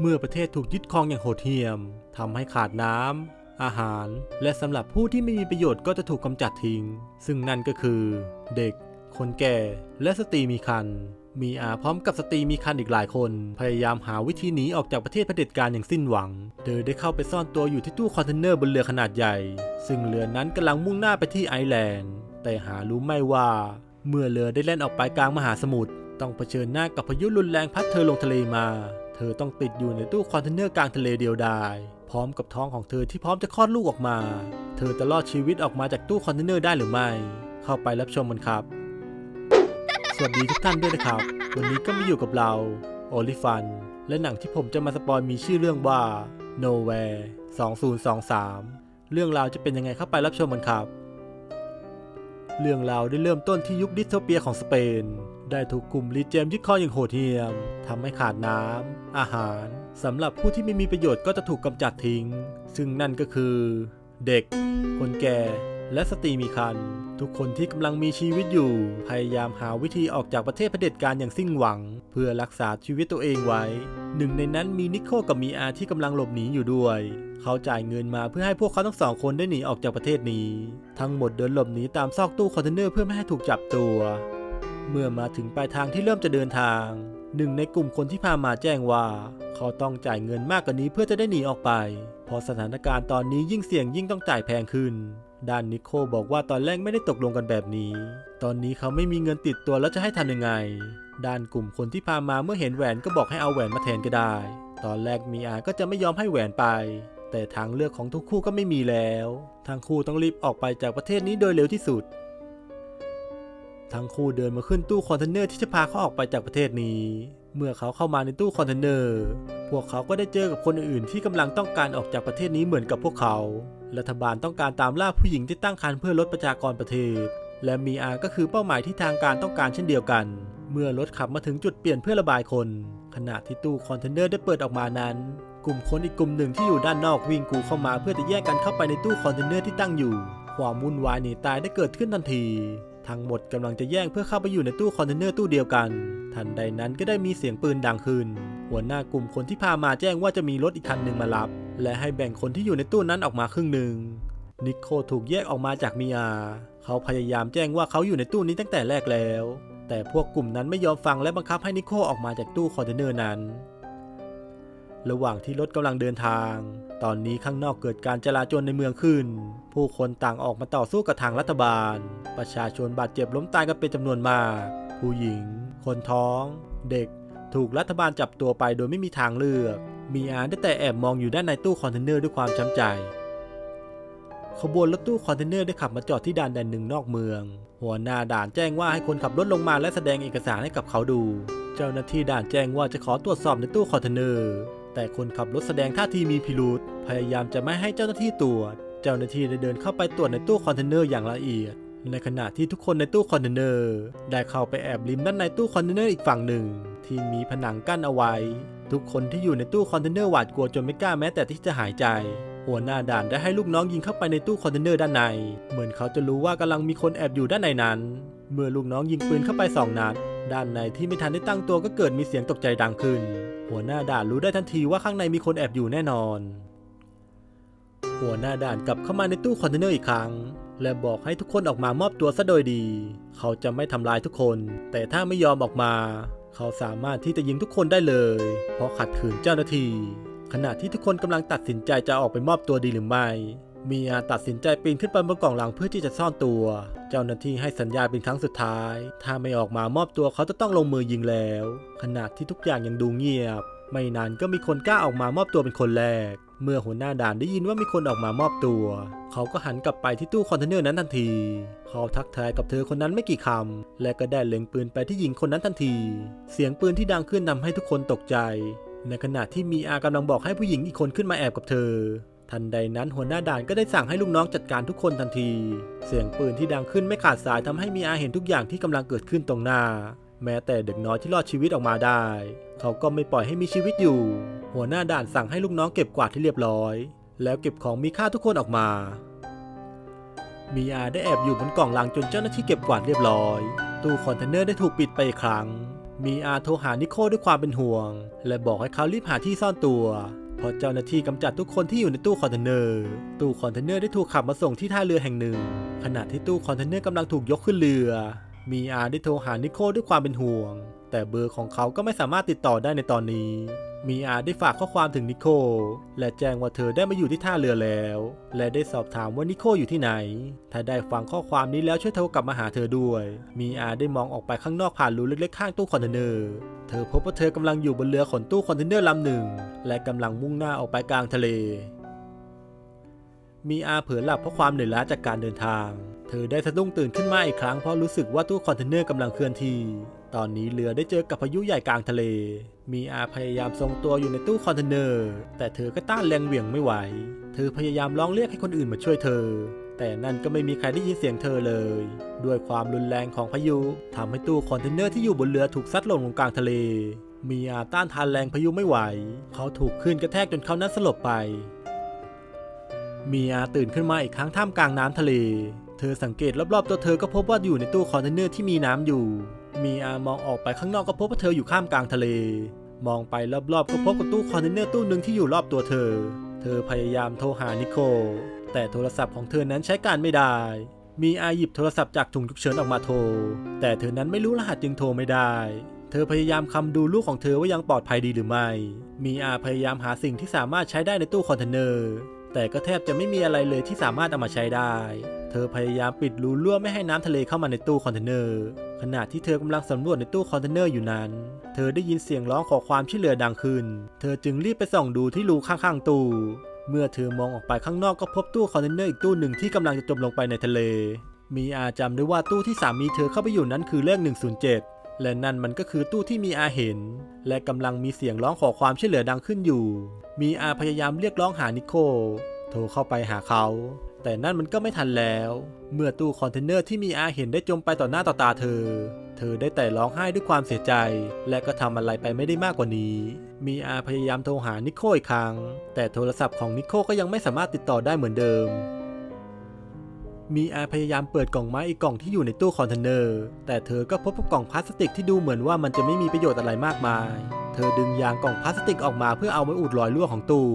เมื่อประเทศถูกยึดครองอย่างโหดเหี้ยมทำให้ขาดน้ำอาหาร และสำหรับผู้ที่ไม่มีประโยชน์ก็จะถูกกำจัดทิ้ง ซึ่งนั่นก็คือ เด็ก คนแก่ และสตรีมีครรภ์มีอาพร้อมกับสตรีมีครรภ์อีกหลายคน พยายามหาวิธีหนีออกจากประเทศเผด็จการอย่างสิ้นหวัง เธอได้เข้าไปซ่อนตัวอยู่ที่ตู้คอนเทนเนอร์บนเรือขนาดใหญ่ ซึ่งเรือนั้นกำลังมุ่งหน้าไปที่ไอแลนด์ แต่หารู้ไม่ว่า เมื่อเรือได้แล่นออกไปกลางมหาสมุทรต้องเผชิญหน้ากับพายุรุนแรงพัดเธอลงทะเลมา เธอต้องติดอยู่ในตู้คอนเทนเนอร์กลางทะเลเดียวดาย พร้อมกับท้องของเธอที่พร้อมจะคลอดลูกออกมา เธอจะรอดชีวิตออกมาจากตู้คอนเทนเนอร์ได้หรือไม่ เข้าไปรับชมกันครับ สวัสดีทุกท่านด้วยนะครับ วันนี้ก็มาอยู่กับเราโอลิฟัน และหนังที่ผมจะมาสปอยมีชื่อเรื่องว่า Nowhere 2023 เรื่องราวจะเป็นยังไงเข้าไปรับชมกันครับ เรื่องราวได้เริ่มต้นที่ยุคดิสโทเปียของสเปน ได้ถูกกลุ่มรีเจมยึดครองอย่างโหดเหี้ยมทำให้ขาดน้ำอาหารสำหรับผู้ที่ไม่มีประโยชน์ก็จะถูกกำจัดทิ้ง ซึ่งนั่นก็คือ เด็ก คนแก่ และสตรีมีครรภ์ทุกคนที่กำลังมีชีวิตอยู่ พยายามหาวิธีออกจากประเทศเผด็จการอย่างสิ้นหวัง เพื่อรักษาชีวิตตัวเองไว้ หนึ่งในนั้นมีนิโคกับมีอาที่กำลังหลบหนีอยู่ด้วย เขาจ่ายเงินมาเพื่อให้พวกเขาทั้งสองคนได้หนีออกจากประเทศนี้ ทั้งหมดเดินหลบหนีตามซอกตู้คอนเทนเนอร์เพื่อไม่ให้ถูกจับตัว เมื่อมาถึงปลายทางที่เริ่มจะเดินทาง หนึ่งในกลุ่มคนที่พามาแจ้งว่า เขาต้องจ่ายเงินมากกว่านี้เพื่อจะได้หนีออกไปเพราะสถานการณ์ตอนนี้ยิ่งเสี่ยงยิ่งต้องจ่ายแพงขึ้น ด้านนิโคบอกว่าตอนแรกไม่ได้ตกลงกันแบบนี้ ตอนนี้เขาไม่มีเงินติดตัวแล้วจะให้ทำยังไง ด้านกลุ่มคนที่พามาเมื่อเห็นแหวนก็บอกให้เอาแหวนมาแทนก็ได้ ตอนแรกมีอาก็จะไม่ยอมให้แหวนไป แต่ทางเลือกของทุกคู่ก็ไม่มีแล้ว ทั้งคู่ต้องรีบออกไปจากประเทศนี้โดยเร็วที่สุด ทั้งคู่เดินมาขึ้นตู้คอนเทนเนอร์ที่จะพาเขาออกไปจากประเทศนี้ เมื่อเขาเข้ามาในตู้คอนเทนเนอร์ พวกเขาก็ได้เจอกับคนอื่นๆ ที่กำลังต้องการออกจากประเทศนี้เหมือนกับพวกเขา รัฐบาลต้องการตามล่าผู้หญิงที่ตั้งครรภ์เพื่อลดประชากรประเทศ และมีอาก็คือเป้าหมายที่ทางการต้องการเช่นเดียวกัน เมื่อรถขับมาถึงจุดเปลี่ยนเพื่อระบายคน ขณะที่ตู้คอนเทนเนอร์ได้เปิดออกมานั้น กลุ่มคนอีกกลุ่มหนึ่งที่อยู่ด้านนอกวิ่งกูเข้ามาเพื่อจะแย่งกันเข้าไปในตู้คอนเทนเนอร์ที่ตั้งอยู่ ความวุ่นวายหนีตายได้เกิดขึ้นทันที ทั้งหมดกำลังจะแย่งเพื่อเข้าไปอยู่ในตู้คอนเทนเนอร์ตู้เดียวกัน ทันใดนั้นก็ได้มีเสียงปืนดังขึ้น หัวหน้ากลุ่มคนที่พามาแจ้งว่าจะมีรถอีกคันหนึ่งมารับ และให้แบ่งคนที่อยู่ในตู้นั้นออกมาครึ่งหนึ่ง นิโคถูกแยกออกมาจากมีอา เขาพยายามแจ้งว่าเขาอยู่ในตู้นี้ตั้งแต่แรกแล้ว แต่พวกกลุ่มนั้นไม่ยอมฟังและบังคับให้นิโคออกมาจากตู้คอนเทนเนอร์นั้น ระหว่างที่รถกำลังเดินทาง ตอนนี้ข้างนอกเกิดการจลาจลในเมืองขึ้น ผู้คนต่างออกมาต่อสู้กับทางรัฐบาล ประชาชนบาดเจ็บล้มตายกันเป็นจำนวนมาก ผู้หญิง คนท้อง เด็ก ถูกรัฐบาลจับตัวไปโดยไม่มีทางเลือก มีอาได้แต่แอบมองอยู่ด้านในตู้คอนเทนเนอร์ด้วยความช้ำใจ ขบวนรถตู้คอนเทนเนอร์ได้ขับมาจอดที่ด่านแดนหนึ่งนอกเมือง หัวหน้าด่านแจ้งว่าให้คนขับรถลงมาและแสดงเอกสารให้กับเขาดู เจ้าหน้าที่ด่านแจ้งว่าจะขอตรวจสอบในตู้คอนเทนเนอร์ แต่คนขับรถแสดงท่าทีมีพิรุษพยายามจะไม่ให้เจ้าหน้าที่ตรวจ เจ้าหน้าที่ได้เดินเข้าไปตรวจในตู้คอนเทนเนอร์อย่างละเอียด ในขณะที่ทุกคนในตู้คอนเทนเนอร์ได้เข้าไปแอบริมด้านในตู้คอนเทนเนอร์อีกฝั่งหนึ่ง ที่มีผนังกั้นเอาไว้ ทุกคนที่อยู่ในตู้คอนเทนเนอร์หวาดกลัวจนไม่กล้าแม้แต่ที่จะหายใจหัวหน้าด่านได้ให้ลูกน้องยิงเข้าไปในตู้คอนเทนเนอร์ด้านใน เหมือนเขาจะรู้ว่ากำลังมีคนแอบอยู่ด้านในนั้น เมื่อลูกน้องยิงปืนเข้าไปสองนัด ด้านในที่ไม่ทันได้ตั้งตัวก็เกิดมีเสียงตกใจดังขึ้น หัวหน้าด่านรู้ได้ทันทีว่าข้างในมีคนแอบอยู่แน่นอน หัวหน้าด่านกลับเข้ามาในตู้คอนเทนเนอร์อีกครั้ง และบอกให้ทุกคนออกมามอบตัวซะโดยดี เขาจะไม่ทำลายทุกคน แต่ถ้าไม่ยอมออกมา เขาสามารถที่จะยิงทุกคนได้เลย เพราะขัดขืนเจ้าหน้าที่ขณะที่ทุกคนกำลังตัดสินใจจะออกไปมอบตัวดีหรือไม่ มีอาตัดสินใจปีนขึ้นไปบนกล่องหลังเพื่อที่จะซ่อนตัว จ้าหน้าที่ให้สัญญาณเป็นครั้งสุดท้าย ถ้าไม่ออกมามอบตัวเขาจะต้องลงมือยิงแล้ว ขณะที่ทุกอย่างยังดูเงียบ ไม่นานก็มีคนกล้าออกมามอบตัวเป็นคนแรก เมื่อหัวหน้าด่านได้ยินว่ามีคนออกมามอบตัว เขาก็หันกลับไปที่ตู้คอนเทนเนอร์นั้นทันที เขาทักทายกับเธอคนนั้นไม่กี่คำ และก็ได้เล็งปืนไปที่หญิงคนนั้นทันที เสียงปืนที่ดังขึ้นทำให้ทุกคนตกใจ ในขณะที่มีอากำลังบอกให้ผู้หญิงอีกคนขึ้นมาแอบกับเธอ ทันใดนั้นหัวหน้าด่านก็ได้สั่งให้ลูกน้องจัดการทุกคนทันที เสียงปืนที่ดังขึ้นไม่ขาดสายทำให้มีอาเห็นทุกอย่างที่กำลังเกิดขึ้นตรงหน้า แม้แต่เด็กน้อยที่รอดชีวิตออกมาได้ เขาก็ไม่ปล่อยให้มีชีวิตอยู่ หัวหน้าด่านสั่งให้ลูกน้องเก็บกวาดที่เรียบร้อย แล้วเก็บของมีค่าทุกคนออกมามีอาได้แอบอยู่บนกล่องลังจนเจ้าหน้าที่เก็บกวาดเรียบร้อย ตู้คอนเทนเนอร์ได้ถูกปิดไปอีกครั้ง มีอาโทรหานิโคด้วยความเป็นห่วง และบอกให้เขารีบหาที่ซ่อนตัว ราะเจ้าหน้าที่กำจัดทุกคนที่อยู่ในตู้คอนเทนเนอร์ ตู้คอนเทนเนอร์ได้ถูกขับมาส่งที่ท่าเรือแห่งหนึ่ง ขณะที่ตู้คอนเทนเนอร์กำลังถูกยกขึ้นเรือ มีอาได้โทรหานิโคด้วยความเป็นห่วง แต่เบอร์ของเขาก็ไม่สามารถติดต่อได้ในตอนนี้ มีอาได้ฝากข้อความถึงนิโค และแจ้งว่าเธอได้มาอยู่ที่ท่าเรือแล้ว และได้สอบถามว่านิโคอยู่ที่ไหน ถ้าได้ฟังข้อความนี้แล้วช่วยโทรกลับมาหาเธอด้วย มีอาได้มองออกไปข้างนอกผ่านรูเล็กๆข้างตู้คอนเทนเนอร์ เธอพบว่าเธอกำลังอยู่บนเรือขนตู้คอนเทนเนอร์ลำหนึ่ง และกำลังมุ่งหน้าออกไปกลางทะเล มีอาเผลอหลับเพราะความเหนื่อยล้าจากการเดินทาง เธอได้สะดุ้งตื่นขึ้นมาอีกครั้งเพราะรู้สึกว่าตู้คอนเทนเนอร์กำลังเคลื่อนที่ ตอนนี้เรือได้เจอกับพายุใหญ่กลางทะเล มีอาพยายามทรงตัวอยู่ในตู้คอนเทนเนอร์ แต่เธอก็ต้านแรงเหวี่ยงไม่ไหว เธอพยายามร้องเรียกให้คนอื่นมาช่วยเธอ แต่นั่นก็ไม่มีใครได้ยินเสียงเธอเลย ด้วยความรุนแรงของพายุทำให้ตู้คอนเทนเนอร์ที่อยู่บนเรือถูกซัดลงลงกลางทะเล มีอาต้านทานแรงพายุไม่ไหว เขาถูกคลื่นกระแทกจนเขานั้นสลบไป มีอาตื่นขึ้นมาอีกครั้งท่ามกลางน้ำทะเล เธอสังเกตรอบๆตัวเธอก็พบว่าอยู่ในตู้คอนเทนเนอร์ที่มีน้ำอยู่ มีอามองออกไปข้างนอกก็พบว่าเธออยู่ข้ามกลางทะเล มองไปรอบๆก็พบกับตู้คอนเทนเนอร์ตู้หนึ่งที่อยู่รอบตัวเธอ เธอพยายามโทรหานิโค แต่โทรศัพท์ของเธอนั้นใช้การไม่ได้ มีอาหยิบโทรศัพท์จากถุงฉุกเฉินออกมาโทร แต่เธอนั้นไม่รู้รหัสจึงโทรไม่ได้ เธอพยายามคำดูลูกของเธอว่ายังปลอดภัยดีหรือไม่ มีอาพยายามหาสิ่งที่สามารถใช้ได้ในตู้คอนเทนเนอร์ แต่ก็แทบจะไม่มีอะไรเลยที่สามารถเอามาใช้ได้ ธอพยายามปิดรูรั่วไม่ให้น้ำทะเลเข้ามาในตู้คอนเทนเนอร์ ขณะที่เธอกำลังสำรวจในตู้คอนเทนเนอร์อยู่นั้น เธอได้ยินเสียงร้องขอความช่วยเหลือดังขึ้น เธอจึงรีบไปส่องดูที่รูข้างๆตู้ เมื่อเธอมองออกไปข้างนอกก็พบตู้คอนเทนเนอร์อีกตู้หนึ่งที่กำลังจะจมลงไปในทะเล มีอาจำได้ว่าตู้ที่สามีเธอเข้าไปอยู่นั้นคือเลข107 และนั่นมันก็คือตู้ที่มีอาเห็น และกำลังมีเสียงร้องขอความช่วยเหลือดังขึ้นอยู่ มีอาพยายามเรียกร้องหานิโคโทรเข้าไปหาเขา แต่นั่นมันก็ไม่ทันแล้ว เมื่อตู้คอนเทนเนอร์ที่มีอาเห็นได้จมไปต่อหน้าต่อตาเธอ เธอได้แต่ร้องไห้ด้วยความเสียใจ และก็ทำอะไรไปไม่ได้มากกว่านี้ มีอาพยายามโทรหานิโคอีกครั้ง แต่โทรศัพท์ของนิโคก็ยังไม่สามารถติดต่อได้เหมือนเดิมมีอาพยายามเปิดกล่องไม้อีกกล่องที่อยู่ในตู้คอนเทนเนอร์ แต่เธอก็พบกับกล่องพลาสติกที่ดูเหมือนว่ามันจะไม่มีประโยชน์อะไรมากมาย เธอดึงยางกล่องพลาสติกออกมาเพื่อเอาไว้อุดรอยรั่วของตู้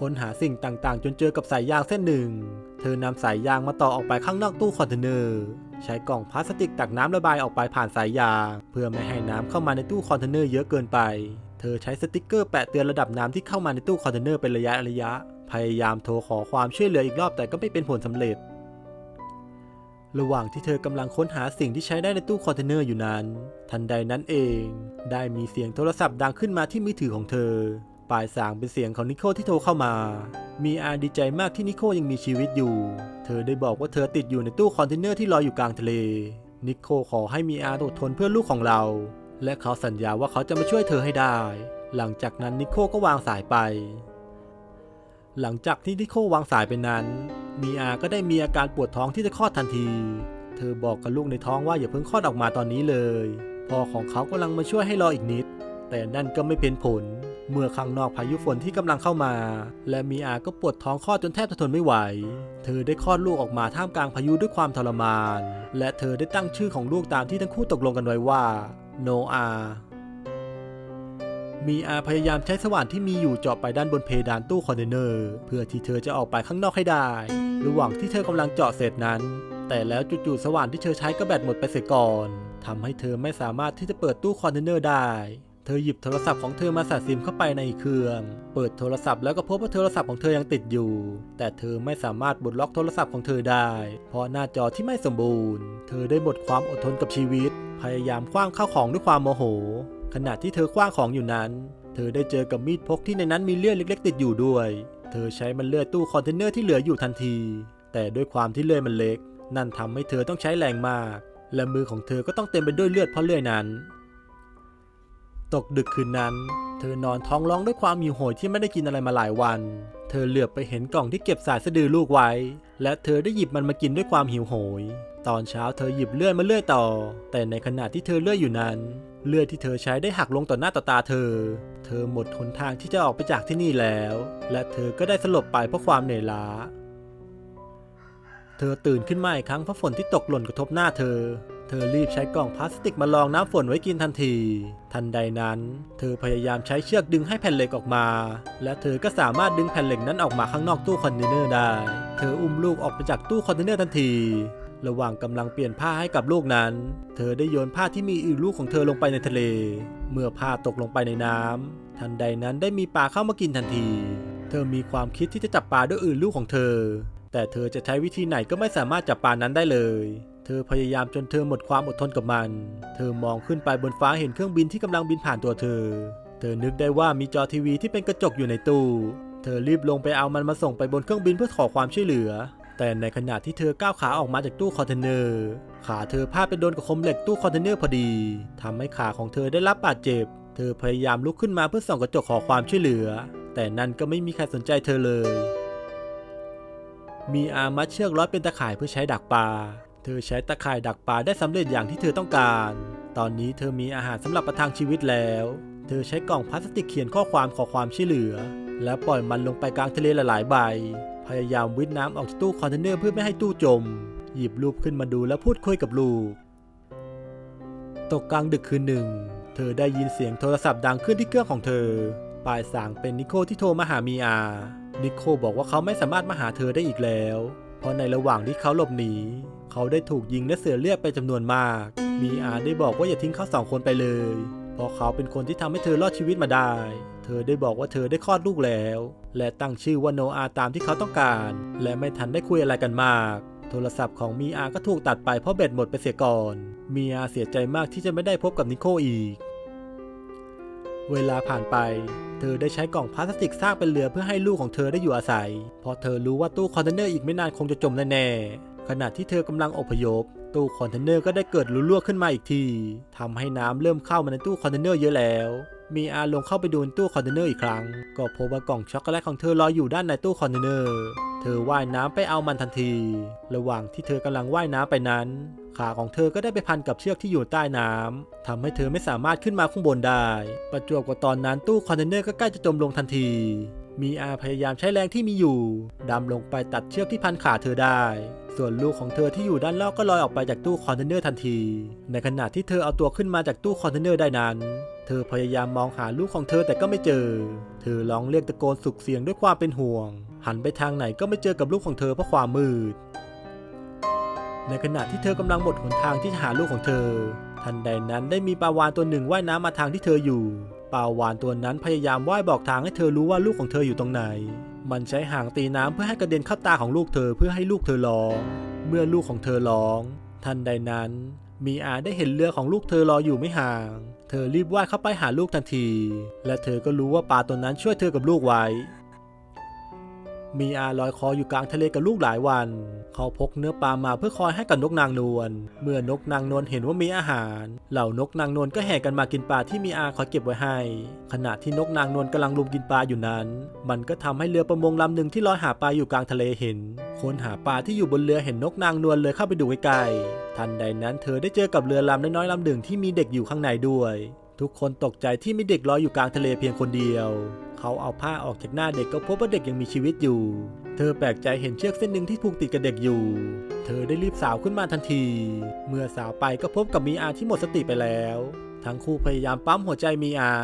ค้นหาสิ่งต่างๆ จนเจอกับสายยางเส้นหนึ่ง เธอนำสายยางมาต่อออกไปข้างนอกตู้คอนเทนเนอร์ ใช้กล่องพลาสติกตักน้ำระบายออกไปผ่านสายยาง เพื่อไม่ให้น้ำเข้ามาในตู้คอนเทนเนอร์เยอะเกินไป เธอใช้สติกเกอร์แปะเตือนระดับน้ำที่เข้ามาในตู้คอนเทนเนอร์เป็นระยะระยะ พยายามโทรขอความช่วยเหลืออีกรอบแต่ก็ไม่เป็นผลสำเร็จ ระหว่างที่เธอกำลังค้นหาสิ่งที่ใช้ได้ในตู้คอนเทนเนอร์อยู่นั้น ทันใดนั้นเอง ได้มีเสียงโทรศัพท์ดังขึ้นมาที่มือถือของเธอ ปลายสางเป็นเสียงของนิโคที่โทรเข้ามา มีอาดีใจมากที่นิโคยังมีชีวิตอยู่ เธอได้บอกว่าเธอติดอยู่ในตู้คอนเทนเนอร์ที่ลอยอยู่กลางทะเล นิโคขอให้มีอาอดทนเพื่อลูกของเรา และเขาสัญญาว่าเขาจะมาช่วยเธอให้ได้ หลังจากนั้นนิโคก็วางสายไป หลังจากที่นิโควางสายไปนั้น มีอาก็ได้มีอาการปวดท้องที่จะคลอดทันที เธอบอกกับลูกในท้องว่าอย่าเพิ่งคลอดออกมาตอนนี้เลย พ่อของเขากำลังมาช่วยให้รออีกนิด แต่นั่นก็ไม่เป็นผล เมื่อข้างนอกพายุฝนที่กำลังเข้ามา และมีอาก็ปวดท้องคลอดจนแทบจะทนไม่ไหว เธอได้คลอดลูกออกมาท่ามกลางพายุด้วยความทรมาน และเธอได้ตั้งชื่อของลูกตามที่ทั้งคู่ตกลงกันไว้ว่า โนอามีอาพยายามใช้สว่านที่มีอยู่เจาะไปด้านบนเพดานตู้คอนเทนเนอร์ เพื่อที่เธอจะออกไปข้างนอกให้ได้ ระหว่างที่เธอกำลังเจาะเสร็จนั้น แต่แล้วจู่ๆสว่านที่เธอใช้ก็แบตหมดไปเสียก่อนทำให้เธอไม่สามารถที่จะเปิดตู้คอนเทนเนอร์ได้ เธอหยิบโทรศัพท์ของเธอมาใส่ซิมเข้าไปในเครื่อง เปิดโทรศัพท์แล้วก็พบว่าโทรศัพท์ของเธอยังติดอยู่ แต่เธอไม่สามารถบดล็อกโทรศัพท์ของเธอได้ เพราะหน้าจอที่ไม่สมบูรณ์ เธอได้หมดความอดทนกับชีวิต พยายามคว้างข้าวของด้วยความโมโห ขณะที่เธอคว้างของอยู่นั้น เธอได้เจอกับมีดพกที่ในนั้นมีเลือดเล็ก ๆ ติดอยู่ด้วย เธอใช้มันเลื่อดตู้คอนเทนเนอร์ที่เหลืออยู่ทันที แต่ด้วยความที่เลื่อยมันเล็ก นั่นทำให้เธอต้องใช้แรงมาก และมือของเธอก็ต้องเต็มไปด้วยเลือดเพราะเลื่อยนั้น ตกดึกคืนนั้น เธอนอนท้องร้องด้วยความหิวโหยที่ไม่ได้กินอะไรมาหลายวัน เธอเหลือบไปเห็นกล่องที่เก็บสายสะดือลูกไว้ และเธอได้หยิบมันมากินด้วยความหิวโหย ตอนเช้าเธอหยิบเลื่อยมาเลื่อยต่อ แต่ในขณะที่เธอเลื่อยอยู่นั้น เลื่อยที่เธอใช้ได้หักลงต่อหน้าต่อตาเธอ เธอหมดหนทางที่จะออกไปจากที่นี่แล้ว และเธอก็ได้สลบไปเพราะความเหนื่อยล้าเธอตื่นขึ้นมาอีกครั้งเพราะฝนที่ตกหล่นกระทบหน้าเธอ เธอรีบใช้กล่องพลาสติกมาลองน้ำฝนไว้กินทันที ทันใดนั้น เธอพยายามใช้เชือกดึงให้แผ่นเหล็กออกมา และเธอก็สามารถดึงแผ่นเหล็กนั้นออกมาข้างนอกตู้คอนเทนเนอร์ได้ เธออุ้มลูกออกมาจากตู้คอนเทนเนอร์ทันที ระหว่างกำลังเปลี่ยนผ้าให้กับลูกนั้น เธอได้โยนผ้าที่มีอือลูกของเธอลงไปในทะเล เมื่อผ้าตกลงไปในน้ำทันใดนั้นได้มีปลาเข้ามากินทันที เธอมีความคิดที่จะจับปลาด้วยอือลูกของเธอ แต่เธอจะใช้วิธีไหนก็ไม่สามารถจับปลานั้นได้เลย เธอพยายามจนเธอหมดความอดทนกับมัน เธอมองขึ้นไปบนฟ้าเห็นเครื่องบินที่กำลังบินผ่านตัวเธอ เธอนึกได้ว่ามีจอทีวีที่เป็นกระจกอยู่ในตู้ เธอรีบลงไปเอามันมาส่งไปบนเครื่องบินเพื่อขอความช่วยเหลือ แต่ในขณะที่เธอก้าวขาออกมาจากตู้คอนเทนเนอร์ ขาเธอพลาดไปโดนกับคมเหล็กตู้คอนเทนเนอร์พอดีทำให้ขาของเธอได้รับบาดเจ็บ เธอพยายามลุกขึ้นมาเพื่อส่องกระจกขอความช่วยเหลือ แต่นั่นก็ไม่มีใครสนใจเธอเลย มีอามัดเชือกร้อยเป็นตะข่ายเพื่อใช้ดักปลา เธอใช้ตะข่ายดักปลาได้สำเร็จอย่างที่เธอต้องการ ตอนนี้เธอมีอาหารสำหรับประทังชีวิตแล้ว เธอใช้กล่องพลาสติกเขียนข้อความขอความช่วยเหลือ และปล่อยมันลงไปกลางทะเลหลายๆ ใบ พยายามวิทน้ำออกจากตู้คอนเทนเนอร์เพื่อไม่ให้ตู้จม หยิบรูปขึ้นมาดูและพูดคุยกับลูก ตกกลางดึกคืนหนึ่ง เธอได้ยินเสียงโทรศัพท์ดังขึ้นที่เครื่องของเธอ ปลายสางเป็นนิโคที่โทรมาหามีอา นิโคบอกว่าเขาไม่สามารถมาหาเธอได้อีกแล้ว เพราะในระหว่างที่เขาหลบหนี เขาได้ถูกยิงและเสียเลือดไปจำนวนมาก มีอาได้บอกว่าอย่าทิ้งเขาสองคนไปเลย เพราะเขาเป็นคนที่ทำให้เธอรอดชีวิตมาได้ เธอได้บอกว่าเธอได้คลอดลูกแล้ว และตั้งชื่อว่าโนอาตามที่เขาต้องการ และไม่ทันได้คุยอะไรกันมาก โทรศัพท์ของมีอาก็ถูกตัดไปเพราะแบตหมดไปเสียก่อน มีอาเสียใจมากที่จะไม่ได้พบกับนิโคอีก เวลาผ่านไปเธอได้ใช้กล่องพลาสติกสร้างเป็นเรือเพื่อให้ลูกของเธอได้อยู่อาศัย เพราะเธอรู้ว่าตู้คอนเทนเนอร์อีกไม่นานคงจะจมแน่ๆ ขณะที่เธอกำลังอพยพ ตู้คอนเทนเนอร์ก็ได้เกิดรูรั่วขึ้นมาอีกทีทำให้น้ำเริ่มเข้ามาในตู้คอนเทนเนอร์เยอะแล้วมีอาลงเข้าไปดูในตู้คอนเทนเนอร์อีกครั้ง ก็พบว่ากล่องช็อกโกแลตของเธอลอยอยู่ด้านในตู้คอนเทนเนอร์ เธอว่ายน้ำไปเอามันทันที ระหว่างที่เธอกำลังว่ายน้ำไปนั้น ขาของเธอก็ได้ไปพันกับเชือกที่อยู่ใต้น้ำทำให้เธอไม่สามารถขึ้นมาข้างบนได้ ประจวบกับตอนนั้นตู้คอนเทนเนอร์ก็ใกล้จะจมลงทันที มีอาพยายามใช้แรงที่มีอยู่ ดำลงไปตัดเชือกที่พันขาเธอได้ ส่วนลูกของเธอที่อยู่ด้านนอกก็ลอยออกไปจากตู้คอนเทนเนอร์ทันที ในขณะที่เธอเอาตัวขึ้นมาจากตู้คอนเทนเนอร์ได้นั้น เธอพยายามมองหาลูกของเธอแต่ก็ไม่เจอ เธอร้องเรียกตะโกนสุกเสียงด้วยความเป็นห่วง หันไปทางไหนก็ไม่เจอกับลูกของเธอเพราะความมืด ในขณะที่เธอกำลังหมดหนทางที่จะหาลูกของเธอ ทันใดนั้นได้มีปลาวานตัวหนึ่งว่ายน้ำมาทางที่เธออยู่ ปลาวานตัวนั้นพยายามว่ายบอกทางให้เธอรู้ว่าลูกของเธออยู่ตรงไหน มันใช้หางตีน้ำเพื่อให้กระเด็นเข้าตาของลูกเธอเพื่อให้ลูกเธอร้อง เมื่อลูกของเธอร้อง ทันใดนั้น มีอาได้เห็นเรือของลูกเธอรออยู่ไม่ห่าง เธอรีบว่ายเข้าไปหาลูกทันที และเธอก็รู้ว่าปลาตัวนั้นช่วยเธอกับลูกไว้ มีอาลอยคออยู่กลางทะเลกับลูกหลายวัน เขาพกเนื้อปลามาเพื่อคอยให้กับนกนางนวล เมื่อนกนางนวลเห็นว่ามีอาหาร เหล่านกนางนวลก็แห่กันมากินปลาที่มีอาคอยเก็บไว้ให้ ขณะที่นกนางนวลกำลังลุมกินปลาอยู่นั้น มันก็ทำให้เรือประมงลำหนึ่งที่ลอยหาปลาอยู่กลางทะเลเห็น คนหาปลาที่อยู่บนเรือเห็นนกนางนวลเลยเข้าไปดูใกล้ๆ ทันใดนั้นเธอได้เจอกับเรือลำน้อยๆลำหนึ่งที่มีเด็กอยู่ข้างในด้วย ทุกคนตกใจที่มีเด็กลอยอยู่กลางทะเลเพียงคนเดียว เขาเอาผ้าออกจากหน้าเด็กก็พบว่าเด็กยังมีชีวิตอยู่ เธอแปลกใจเห็นเชือกเส้นหนึ่งที่ผูกติดกับเด็กอยู่ เธอได้รีบสาวขึ้นมาทันที เมื่อสาวไปก็พบกับมีอาที่หมดสติไปแล้ว ทั้งคู่พยายามปั๊มหัวใจมีอา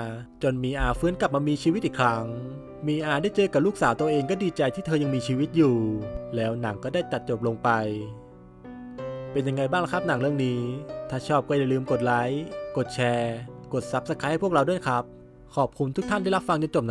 จนมีอาฟื้นกลับมามีชีวิตอีกครั้ง มีอาได้เจอกับลูกสาวตัวเองก็ดีใจที่เธอยังมีชีวิตอยู่ แล้วหนังก็ได้ตัดจบลงไป เป็นยังไงบ้างครับหนังเรื่องนี้ ถ้าชอบก็อย่าลืมกดไลค์ กดแชร์ กด Subscribe ให้พวกเราด้วยครับ ขอบคุณทุกท่านที่รับฟังจนจบ